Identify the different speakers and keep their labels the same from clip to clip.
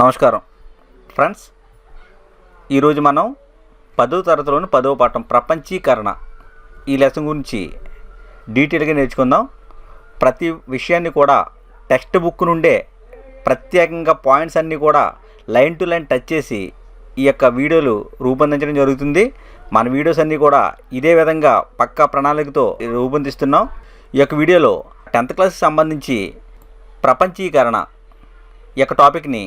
Speaker 1: నమస్కారం. ఫ్రెండ్స్ ఈరోజు మనం పదో తరగతిలోని పదవ పాఠం ప్రపంచీకరణ ఈ లెసన్ గురించి డీటెయిల్గా నేర్చుకుందాం. ప్రతి విషయాన్ని కూడా టెక్స్ట్ బుక్ నుండే ప్రత్యేకంగా పాయింట్స్ అన్నీ కూడా లైన్ టు లైన్ టచ్ చేసి ఈ యొక్క వీడియోలు రూపొందించడం జరుగుతుంది. మన వీడియోస్ అన్నీ కూడా ఇదే విధంగా పక్కా ప్రణాళికతో రూపొందిస్తున్నాం. ఈ యొక్క వీడియోలో టెన్త్ క్లాస్కి సంబంధించి ప్రపంచీకరణ ఈ యొక్క టాపిక్ని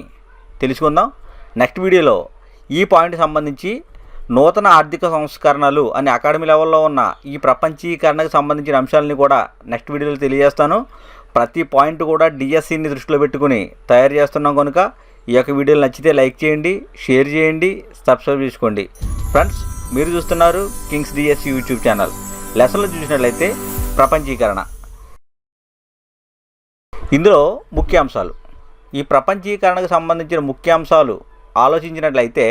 Speaker 1: తెలుసుకుందాం. నెక్స్ట్ వీడియోలో ఈ పాయింట్ సంబంధించి నూతన ఆర్థిక సంస్కరణలు అనే అకాడమీ లెవెల్లో ఉన్న ఈ ప్రపంచీకరణకు సంబంధించిన అంశాలని కూడా నెక్స్ట్ వీడియోలో తెలియజేస్తాను. ప్రతి పాయింట్ కూడా డిఎస్సిని దృష్టిలో పెట్టుకుని తయారు చేస్తున్నాం కనుక ఈ యొక్క వీడియోలు నచ్చితే లైక్ చేయండి షేర్ చేయండి సబ్స్క్రైబ్ చేసుకోండి. ఫ్రెండ్స్ మీరు చూస్తున్నారు కింగ్స్ డిఎస్సి యూట్యూబ్ ఛానల్. లెసన్లు చూసినట్లయితే ప్రపంచీకరణ. ఇందులో ముఖ్యాంశాలు ఈ ప్రపంచీకరణకు సంబంధించిన ముఖ్యాంశాలు ఆలోచించినట్లయితే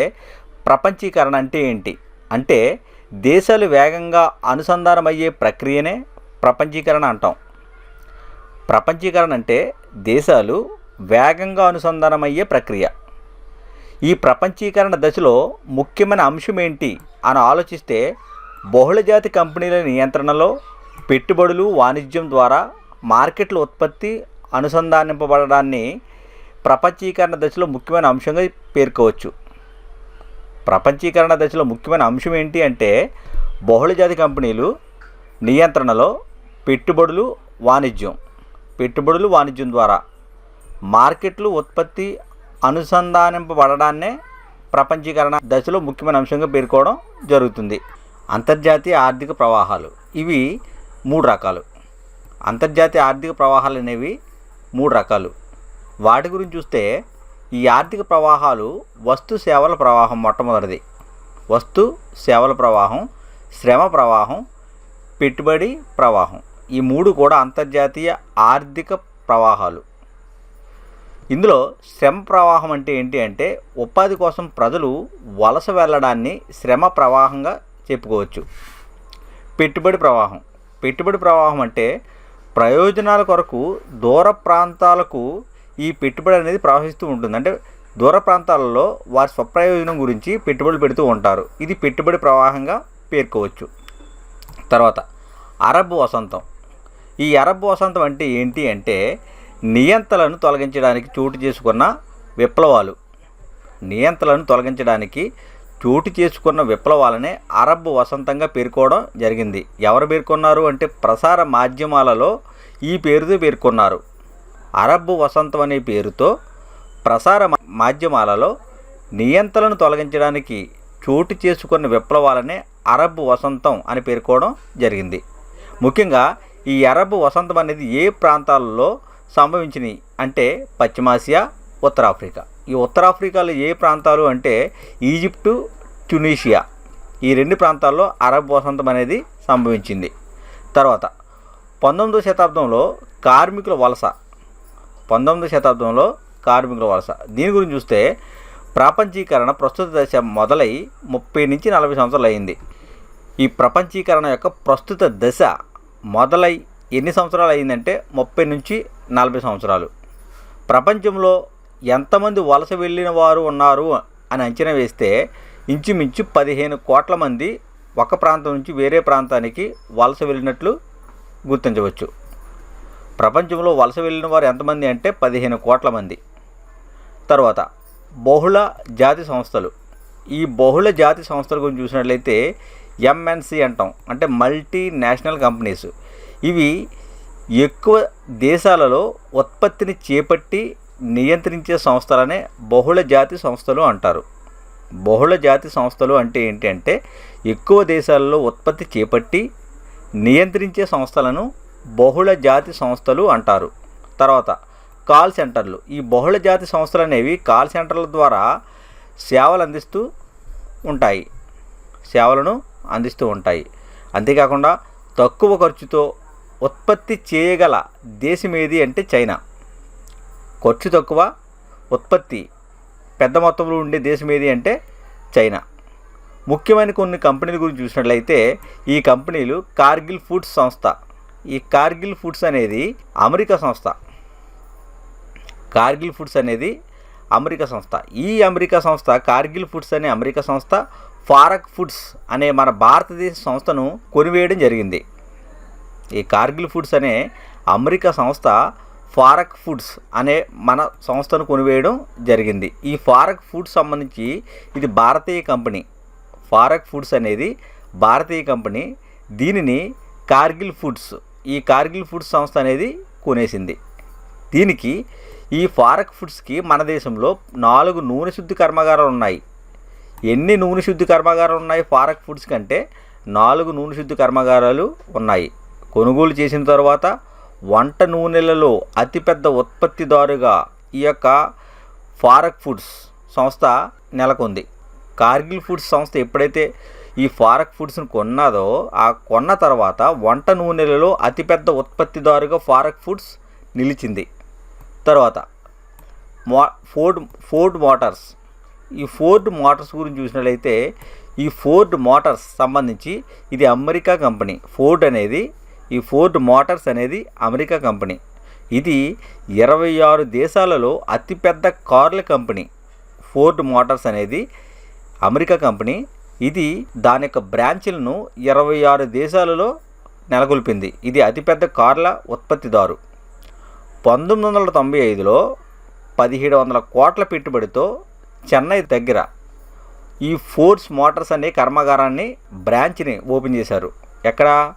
Speaker 1: ప్రపంచీకరణ అంటే ఏంటి? అంటే దేశాలు వేగంగా అనుసంధానమయ్యే ప్రక్రియనే ప్రపంచీకరణ అంటాం. ప్రపంచీకరణ అంటే దేశాలు వేగంగా అనుసంధానమయ్యే ప్రక్రియ. ఈ ప్రపంచీకరణ దశలో ముఖ్యమైన అంశం ఏంటి అని ఆలోచిస్తే బహుళజాతి కంపెనీల నియంత్రణలో పెట్టుబడులు వాణిజ్యం ద్వారా మార్కెట్ల ఉత్పత్తి అనుసంధానింపబడడాన్ని ప్రపంచీకరణ దశలో ముఖ్యమైన అంశంగా పేర్కోవచ్చు. ప్రపంచీకరణ దశలో ముఖ్యమైన అంశం ఏంటి అంటే బహుళజాతి కంపెనీలు నియంత్రణలో పెట్టుబడులు వాణిజ్యం. పెట్టుబడులు వాణిజ్యం ద్వారా మార్కెట్లు ఉత్పత్తి అనుసంధానింపబడడాన్నే ప్రపంచీకరణ దశలో ముఖ్యమైన అంశంగా పేర్కోవడం జరుగుతుంది. అంతర్జాతీయ ఆర్థిక ప్రవాహాలు. ఇవి మూడు రకాలు. అంతర్జాతీయ ఆర్థిక ప్రవాహాలు అనేవి మూడు రకాలు. వాటి గురించి చూస్తే ఈ ఆర్థిక ప్రవాహాలు వస్తు సేవల ప్రవాహం మొట్టమొదటిది. వస్తు సేవల ప్రవాహం శ్రమ ప్రవాహం పెట్టుబడి ప్రవాహం ఈ మూడు కూడా అంతర్జాతీయ ఆర్థిక ప్రవాహాలు. ఇందులో శ్రమ ప్రవాహం అంటే ఏంటి అంటే ఉపాధి కోసం ప్రజలు వలస వెళ్ళడాన్ని శ్రమ ప్రవాహంగా చెప్పుకోవచ్చు. పెట్టుబడి ప్రవాహం. పెట్టుబడి ప్రవాహం అంటే ప్రయోజనాల కొరకు దూర ప్రాంతాలకు ఈ పెట్టుబడి అనేది ప్రవహిస్తూ ఉంటుంది. అంటే దూర ప్రాంతాలలో వారి స్వప్రయోజనం గురించి పెట్టుబడులు పెడుతూ ఉంటారు. ఇది పెట్టుబడి ప్రవాహంగా పేర్కోవచ్చు. తర్వాత అరబ్ వసంతం. ఈ అరబ్ వసంతం అంటే ఏంటి అంటే నియంతలను తొలగించడానికి చోటు చేసుకున్న విప్లవాలు. నియంతలను తొలగించడానికి చోటు చేసుకున్న విప్లవాలనే అరబ్ వసంతంగా పేర్కోవడం జరిగింది. ఎవరు పేర్కొన్నారు అంటే ప్రసార మాధ్యమాలలో ఈ పేరుతో పేర్కొన్నారు. అరబ్ వసంతం అనే పేరుతో ప్రసార మాధ్యమాలలో నియంత్రణను తొలగించడానికి చోటు చేసుకున్న విప్లవాలనే అరబ్ వసంతం అని పేర్కోవడం జరిగింది. ముఖ్యంగా ఈ అరబ్ వసంతం అనేది ఏ ప్రాంతాలలో సంభవించినాయి అంటే పశ్చిమాసియా ఉత్తరాఫ్రికా. ఈ ఉత్తరాఫ్రికాలో ఏ ప్రాంతాలు అంటే ఈజిప్టు ట్యునీషియా. ఈ రెండు ప్రాంతాల్లో అరబ్ వసంతం అనేది సంభవించింది. తర్వాత పంతొమ్మిదవ శతాబ్దంలో కార్మికుల వలస పంతొమ్మిదవ శతాబ్దంలో కార్మికుల వలస. దీని గురించి చూస్తే ప్రపంచీకరణ ప్రస్తుత దశ మొదలై ముప్పై నుంచి నలభై సంవత్సరాలు అయింది. ఈ ప్రపంచీకరణ యొక్క ప్రస్తుత దశ మొదలై ఎన్ని సంవత్సరాలు అయిందంటే ముప్పై నుంచి నలభై సంవత్సరాలు. ప్రపంచంలో ఎంతమంది వలస వెళ్ళిన వారు ఉన్నారు అని అంచనా వేస్తే ఇంచుమించు పదిహేను కోట్ల మంది ఒక ప్రాంతం నుంచి వేరే ప్రాంతానికి వలస వెళ్ళినట్లు గుర్తించవచ్చు. ప్రపంచంలో వలస వెళ్ళిన వారు ఎంతమంది అంటే పదిహేను కోట్ల మంది. తర్వాత బహుళ జాతి సంస్థలు. ఈ బహుళ జాతి సంస్థల గురించి చూసినట్లయితే ఎంఎన్సి అంటాం. అంటే మల్టీ నేషనల్ కంపెనీస్ ఇవి ఎక్కువ దేశాలలో ఉత్పత్తిని చేపట్టి నియంత్రించే సంస్థలనే బహుళ జాతి సంస్థలు అంటారు. బహుళ జాతి సంస్థలు అంటే ఏంటి అంటే ఎక్కువ దేశాలలో ఉత్పత్తి చేపట్టి నియంత్రించే సంస్థలను బహుళ జాతి సంస్థలు అంటారు. తర్వాత కాల్ సెంటర్లు. ఈ బహుళ జాతి సంస్థలు అనేవి కాల్ సెంటర్ల ద్వారా సేవలు అందిస్తూ ఉంటాయి. సేవలను అందిస్తూ ఉంటాయి. అంతేకాకుండా తక్కువ ఖర్చుతో ఉత్పత్తి చేయగల దేశం ఏది అంటే చైనా. ఖర్చు తక్కువ ఉత్పత్తి పెద్ద మొత్తంలో ఉండే దేశం ఏది అంటే చైనా. ముఖ్యమైన కొన్ని కంపెనీల గురించి చూసినట్లయితే ఈ కంపెనీలు కార్గిల్ ఫుడ్స్ సంస్థ ఈ కార్గిల్ ఫుడ్స్ అనేది అమెరికా సంస్థ. కార్గిల్ ఫుడ్స్ అనేది అమెరికా సంస్థ. ఈ అమెరికా సంస్థ కార్గిల్ ఫుడ్స్ అనే అమెరికా సంస్థ ఫారక్ ఫుడ్స్ అనే మన భారతదేశ సంస్థను కొనివేయడం జరిగింది. ఈ కార్గిల్ ఫుడ్స్ అనే అమెరికా సంస్థ ఫారక్ ఫుడ్స్ అనే మన సంస్థను కొనివేయడం జరిగింది. ఈ ఫారక్ ఫుడ్స్ సంబంధించి ఇది భారతీయ కంపెనీ. ఫారక్ ఫుడ్స్ అనేది భారతీయ కంపెనీ. దీనిని కార్గిల్ ఫుడ్స్ ఈ కార్గిల్ ఫుడ్స్ సంస్థ అనేది కొనేసింది. దీనికి ఈ ఫారక్ ఫుడ్స్కి మన దేశంలో నాలుగు నూనె శుద్ధి కర్మాగారాలు ఉన్నాయి. ఎన్ని నూనె శుద్ధి కర్మాగారాలు ఉన్నాయి ఫారక్ ఫుడ్స్ కంటే? నాలుగు నూనె శుద్ధి కర్మాగారాలు ఉన్నాయి. కొనుగోలు చేసిన తర్వాత వంట నూనెలలో అతిపెద్ద ఉత్పత్తిదారుగా ఈ యొక్క ఫారక్ ఫుడ్స్ సంస్థ నెలకొంది. కార్గిల్ ఫుడ్స్ సంస్థ ఎప్పుడైతే ఈ ఫారక్ ఫుడ్స్ని కొన్నదో ఆ కొన్న తర్వాత వంట నూనెలలో అతిపెద్ద ఉత్పత్తిదారుగా ఫారక్ ఫుడ్స్ నిలిచింది. తర్వాత మో ఫోర్డ్ ఫోర్డ్ మోటార్స్. ఈ ఫోర్డ్ మోటార్స్ గురించి చూసినట్లయితే ఈ ఫోర్డ్ మోటార్స్ సంబంధించి ఇది అమెరికా కంపెనీ. ఫోర్డ్ అనేది ఈ ఫోర్డ్ మోటార్స్ అనేది అమెరికా కంపెనీ. ఇది ఇరవై ఆరు దేశాలలో అతిపెద్ద కార్ల కంపెనీ. ఫోర్డ్ మోటార్స్ అనేది అమెరికా కంపెనీ. ఇది దాని యొక్క బ్రాంచ్లను ఇరవై ఆరు దేశాలలో నెలకొల్పింది. ఇది అతిపెద్ద కార్ల ఉత్పత్తిదారు. పంతొమ్మిది వందల తొంభై ఐదులో పదిహేడు వందల కోట్ల పెట్టుబడితో చెన్నై దగ్గర ఈ ఫోర్స్ మోటార్స్ అనే కర్మాగారాన్ని బ్రాంచ్ని ఓపెన్ చేశారు. ఎక్కడ?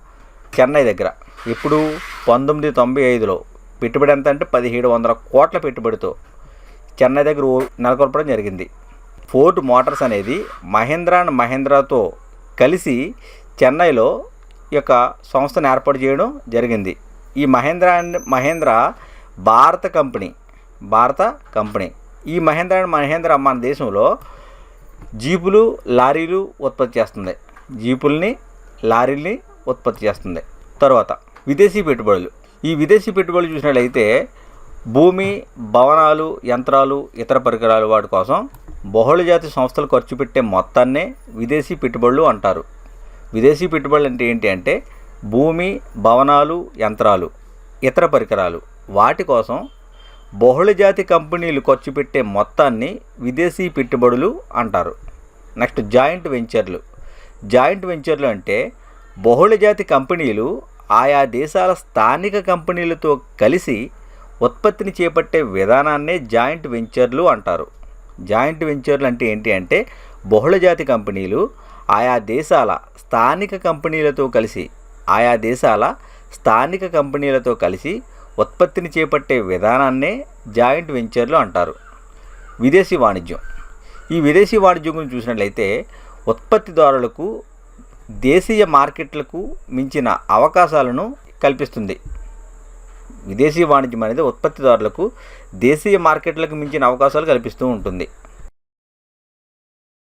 Speaker 1: చెన్నై దగ్గర. ఇప్పుడు పంతొమ్మిది తొంభై ఐదులో పెట్టుబడి ఎంత అంటే పదిహేడు వందల కోట్ల పెట్టుబడితో చెన్నై దగ్గర ఓ- నెలకొల్పడం జరిగింది. ఫోర్డ్ మోటార్స్ అనేది మహేంద్రా అండ్ మహేంద్రాతో కలిసి చెన్నైలో యొక్క సంస్థను ఏర్పాటు చేయడం జరిగింది. ఈ మహేంద్ర అండ్ మహేంద్ర భారత కంపెనీ భారత కంపెనీ. ఈ మహేంద్ర అండ్ మహేంద్ర మన దేశంలో జీపులు లారీలు ఉత్పత్తి చేస్తుంది. జీపుల్ని లారీల్ని ఉత్పత్తి చేస్తుంది. తర్వాత విదేశీ పెట్టుబడులు. ఈ విదేశీ పెట్టుబడులు చూసినట్లయితే భూమి భవనాలు యంత్రాలు ఇతర పరికరాలు వాటి కోసం బహుళజాతి సంస్థలు ఖర్చు పెట్టే మొత్తాన్నే విదేశీ పెట్టుబడులు అంటారు. విదేశీ పెట్టుబడులు అంటే ఏంటి అంటే భూమి భవనాలు యంత్రాలు ఇతర పరికరాలు. వాటి కోసం బహుళజాతి కంపెనీలు ఖర్చు పెట్టే మొత్తాన్ని విదేశీ పెట్టుబడులు అంటారు. నెక్స్ట్ జాయింట్ వెంచర్లు. జాయింట్ వెంచర్లు అంటే బహుళజాతి కంపెనీలు ఆయా దేశాల స్థానిక కంపెనీలతో కలిసి ఉత్పత్తిని చేపట్టే విధానాన్నే జాయింట్ వెంచర్లు అంటారు. జాయింట్ వెంచర్లు అంటే ఏంటి అంటే బహుళజాతి కంపెనీలు ఆయా దేశాల స్థానిక కంపెనీలతో కలిసి ఆయా దేశాల స్థానిక కంపెనీలతో కలిసి ఉత్పత్తిని చేపట్టే విధానాన్నే జాయింట్ వెంచర్లు అంటారు. విదేశీ వాణిజ్యం. ఈ విదేశీ వాణిజ్యం గురించి చూసినట్లయితే ఉత్పత్తిదారులకు దేశీయ మార్కెట్లకు మించిన అవకాశాలను కల్పిస్తుంది. విదేశీ వాణిజ్యం అనేది ఉత్పత్తిదారులకు దేశీయ మార్కెట్లకు మించిన అవకాశాలు కల్పిస్తూ ఉంటుంది.